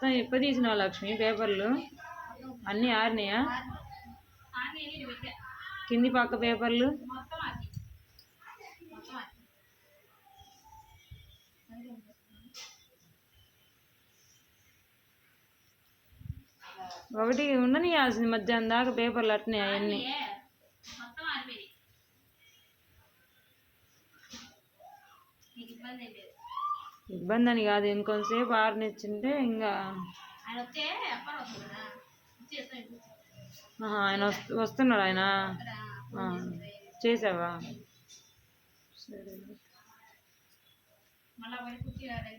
మొత్తం ఎప్పుడు తీసినావు లక్ష్మి? పేపర్లు? అన్నీ ఆరినాయా? కింది పక్క పేపర్లు? ఒకటి ఉండనియాల్సింది మధ్యాహ్నం దాకా పేపర్లు అట్నే అవన్నీ ఏ, మొత్తం ఆరిపోయి నీకు ఇబ్బంది ఏం లేదు ఇబ్బంది అని కాదు. ఇంకొంతసేపు ఆరనిచ్చింటే ఇంకా ఆయన వస్తున్నాడు ఆయన. చేసావా?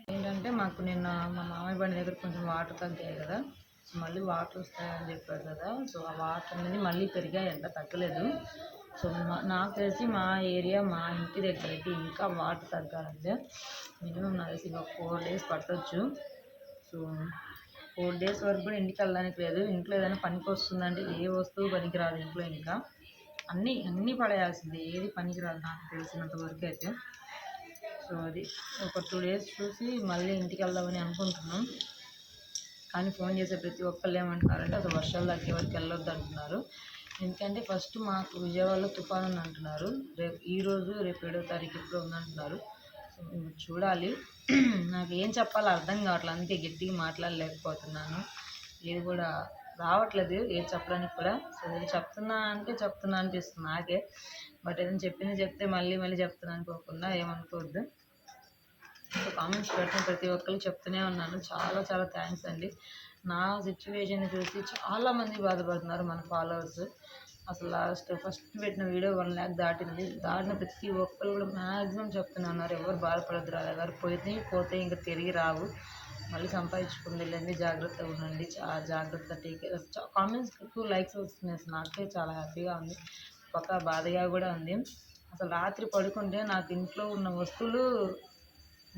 ఏంటంటే మాకు నిన్న మా మామయ్య బండి దగ్గర కొంచెం వాటర్ తగ్గాయి కదా. సో మళ్ళీ వాటర్ వస్తాయని చెప్పారు కదా. సో ఆ వాటర్ అనేది మళ్ళీ పెరిగాయి. అంట తగ్గలేదు. సో మా- నాకు తెలిసి మా ఏరియా మా ఇంటి దగ్గర అయితే ఇంకా వాటర్ తగ్గాలంటే మినిమం నాకు తెలిసి ఇంకా ఫోర్ డేస్ పట్టవచ్చు సో ఫోర్ డేస్ వరకు కూడా ఇంటికి వెళ్ళడానికి లేదు. ఇంట్లో ఏదైనా పనికి వస్తుందంటే ఏ వస్తువు పనికిరాదు ఇంట్లో ఇంకా. అన్నీ అన్నీ పడేయాల్సిందే. ఏది పనికిరాదు నాకు తెలిసినంత వరకు అయితే. సో అది ఒక టూ డేస్ చూసి మళ్ళీ ఇంటికి వెళ్దామని అనుకుంటున్నాం. కానీ ఫోన్ చేసే ప్రతి ఒక్కళ్ళు ఏమంటున్నారంటే అసలు వర్షాలు తగ్గే వరకు వెళ్ళొద్దు అంటున్నారు. ఎందుకంటే ఫస్ట్ మాకు విజయవాడలో తుఫాన్ అని అంటున్నారు. రేపు ఈ రోజు రేపు ఏడో తారీఖు ఎప్పుడు ఉందంటున్నారు. సో చూడాలి. నాకు ఏం చెప్పాలో అర్థం కావట్లేదు. అందుకే గట్టిగా మాట్లాడలేకపోతున్నాను. ఏది కూడా రావట్లేదు. ఏం చెప్పడానికి కూడా సో నేను చెప్తున్నా అంటే చెప్తున్నా అనిపిస్తుంది నాకే. బట్ ఏదైనా చెప్పింది చెప్తే మళ్ళీ మళ్ళీ చెప్తున్నా అనుకోకుండా ఏమనుకోవద్దు. సో కామెంట్స్ పెడుతున్న ప్రతి ఒక్కరికి చెప్తూనే ఉన్నాను చాలా చాలా థ్యాంక్స్ అండి. నా సిచ్యువేషన్ చూసి చాలామంది బాధపడుతున్నారు మన ఫాలోవర్స్ అసలు లాస్ట్ ఫస్ట్ పెట్టిన వీడియో వన్ ల్యాక్ దాటింది. దాటిన ప్రతి ఒక్కరు కూడా మ్యాక్సిమం చెప్తూనే ఉన్నారు. ఎవరు బాధపడద్దు రా ఎవరు పోతే పోతే ఇంకా తిరిగి రావు. మళ్ళీ సంపాదించుకుని వెళ్ళండి జాగ్రత్తగా ఉండండి. చాలా జాగ్రత్త టేక్ కామెంట్స్ ఎక్కువ లైక్స్ వస్తున్నాయి. నాకే చాలా హ్యాపీగా ఉంది. ఒక బాధగా కూడా ఉంది. అసలు రాత్రి పడుకుంటే నాకు ఇంట్లో ఉన్న వస్తువులు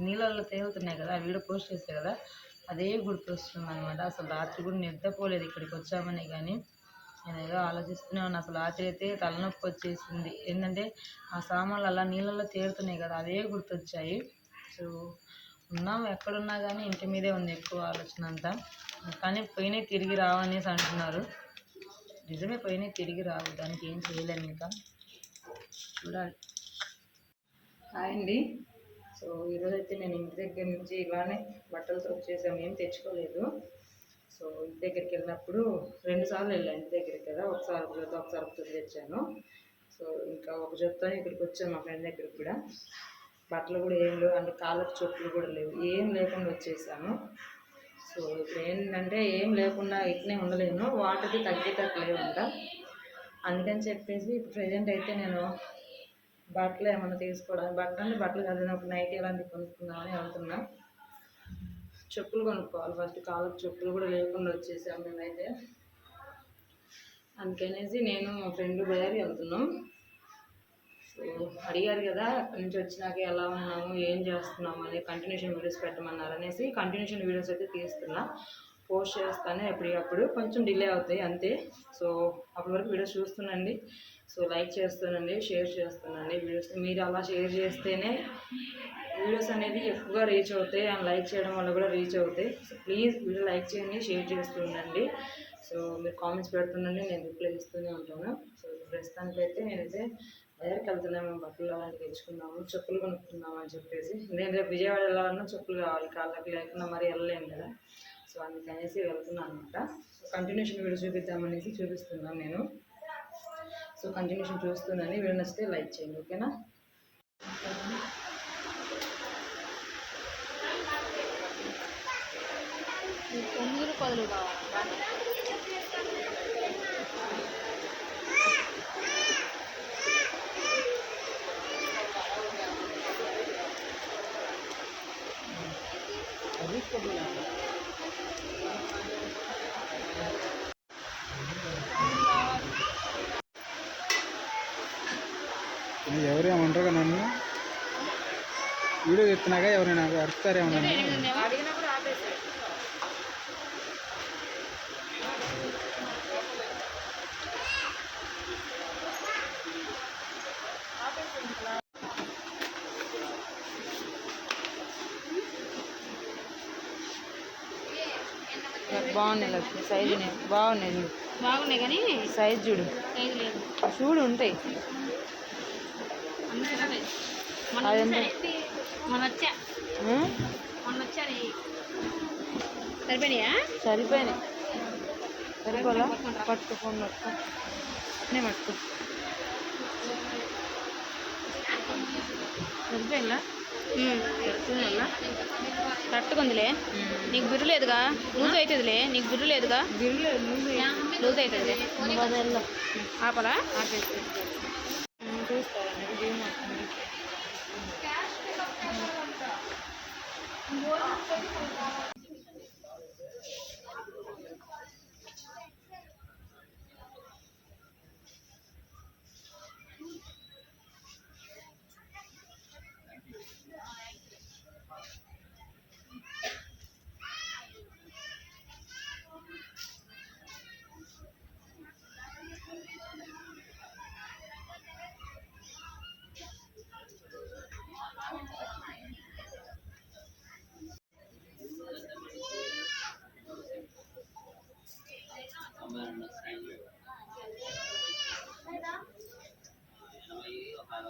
నీళ్ళల్లో తేలుతున్నాయి కదా ఆ వీడియో పోస్ట్ చేస్తే కదా అదే గుర్తొస్తుంది అనమాట అసలు రాత్రి కూడా నిద్రపోలేదు ఇక్కడికి వచ్చామని కానీ నేను ఏదో ఆలోచిస్తూనే ఉన్నాను అసలు రాత్రి అయితే తలనొప్పి వచ్చేసింది. ఏంటంటే ఆ సామాన్లు అలా నీళ్ళల్లో తేలుతున్నాయి కదా అదే గుర్తొచ్చాయి. సో ఉన్నాం ఎక్కడున్నా కానీ ఇంటి మీదే ఉంది ఎక్కువ ఆలోచన అంతా. కానీ పోయినాయి తిరిగి రావనేసి అంటున్నారు. నిజమే పోయినాయి తిరిగి రావు దానికి ఏం చేయలేము ఇంకా. చూడాలి. హాయ్ అండి. సో ఈరోజు అయితే నేను ఇంటి దగ్గర నుంచి ఇలానే బట్టలతో చేసాము ఏం తెచ్చుకోలేదు. సో ఇంటి దగ్గరికి వెళ్ళినప్పుడు రెండుసార్లు వెళ్ళాను ఇంటి దగ్గరికి కదా ఒకసారి ఒక జొత్త ఒకసారి ఒక జొత్త తెచ్చాను. సో ఇంకా ఒక జొత్త ఇక్కడికి వచ్చాను మా ఫ్రెండ్ దగ్గరికి కూడా. బట్టలు కూడా ఏం లేవు అంటే కాళ్ళకు చొప్పులు కూడా లేవు ఏం లేకుండా వచ్చేసాను. సో ఇప్పుడు ఏంటంటే ఏం లేకుండా ఇట్నే ఉండలేను వాటర్కి తగ్గేటట్టు లేవంట. అందుకని చెప్పేసి ఇప్పుడు ప్రజెంట్ అయితే నేను బట్టలు ఏమైనా తీసుకోవడానికి బట్టలు అంటే బట్టలు కాదు ఒక నైట్ ఇలాంటివి కొనుక్కుందామని వెళ్తున్నా. చెప్పులు కొనుక్కోవాలి ఫస్ట్ కాళ్ళకి చెప్పులు కూడా లేకుండా వచ్చేసాం మేమైతే. అందుకనేసి నేను మా ఫ్రెండ్ బయారి వెళ్తున్నాం. సో అడిగారు కదా అక్కడి నుంచి వచ్చినాక ఎలా ఉన్నాము ఏం చేస్తున్నాము అని కంటిన్యూషన్ వీడియోస్ పెట్టమన్నారు అనేసి కంటిన్యూషన్ వీడియోస్ అయితే తీస్తున్నా. పోస్ట్ చేస్తాను ఎప్పటికప్పుడు. కొంచెం డిలే అవుతాయి అంతే. సో అప్పటి వరకు వీడియోస్ చూస్తుండండి. సో లైక్ చేస్తానండి షేర్ చేస్తానండి. వీడియోస్ మీరు అలా షేర్ చేస్తేనే వీడియోస్ అనేది ఎక్కువగా రీచ్ అవుతాయి అండ్ లైక్ చేయడం వల్ల కూడా రీచ్ అవుతాయి. సో ప్లీజ్ వీడియో లైక్ చేయండి షేర్ చేస్తుండండి సో మీరు కామెంట్స్ పెడుతుండండి నేను రిప్లై ఇస్తూనే ఉంటాను. సో ప్రస్తుతానికైతే నేనైతే బయటకు వెళ్తున్నాము బట్టలు అలాంటివి తెచ్చుకున్నాము చెప్పులు కొనుక్కుందాం అని చెప్పేసి. నేను రేపు విజయవాడ వెళ్ళాలన్నా చెప్పులు కావాలి కాళ్ళకి లేకుండా మరి వెళ్ళలేము కదా. సో అందుకనేసి వెళ్తున్నాను అనమాట సో కంటిన్యూషన్ వీడియో చూపిద్దామనేసి చూపిస్తున్నాను నేను. సో కంటిన్యూషన్ చూస్తున్నాను వీడియో నచ్చితే లైక్ చేయండి ఓకేనా? తొమ్మిది రూపాయలు కావాలి. ఎవరేమంటారు నన్ను? వీడియో చెప్తున్నాగా ఎవరైనా? అరుస్తారేమో నన్ను బాగున్నాయి లక్ష్మి. సైజు బాగున్నాయి. చూడు బాగున్నాయి కానీ సైజ్ చూడు. సైజు లేదు. చూడు ఉంటాయి. సరిపోయినాయా? సరిపోయినాయి. సరిపోలా? పట్టుకో పట్టుకో సరిపోయిందా? కట్టుకుందిలే నీకు బిర్రు లేదుగా? లూజ్ అవుతుందిలే. నీకు బిర్రు లేదుగా? లూజ్ అవుతుంది. ఆపలా? ఇది रही हूँ कैश पे कब कैसा लगता बोल हमको भी बोलता है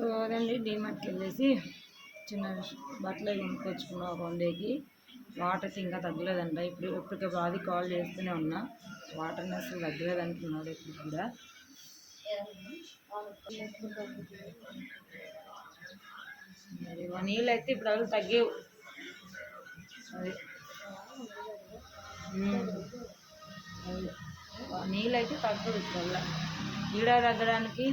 సో అదండి డీమార్ట్కి వెళ్ళేసి చిన్న బట్టలు అవి కొనుక్కొచ్చుకున్నాం ఒక వన్ డేకి. ఇంకా తగ్గలేదంట. ఇప్పుడు ఇప్పటికే బాధి కాల్ చేస్తూనే ఉన్నా. వాటర్ అసలు తగ్గలేదంటున్నాడు ఇప్పుడు కూడా. మరి నీళ్ళు అయితే ఇప్పుడు అసలు తగ్గేవు. అది నీళ్ళు అయితే తగ్గదు ఇప్పుడు ఈడ తగ్గడానికి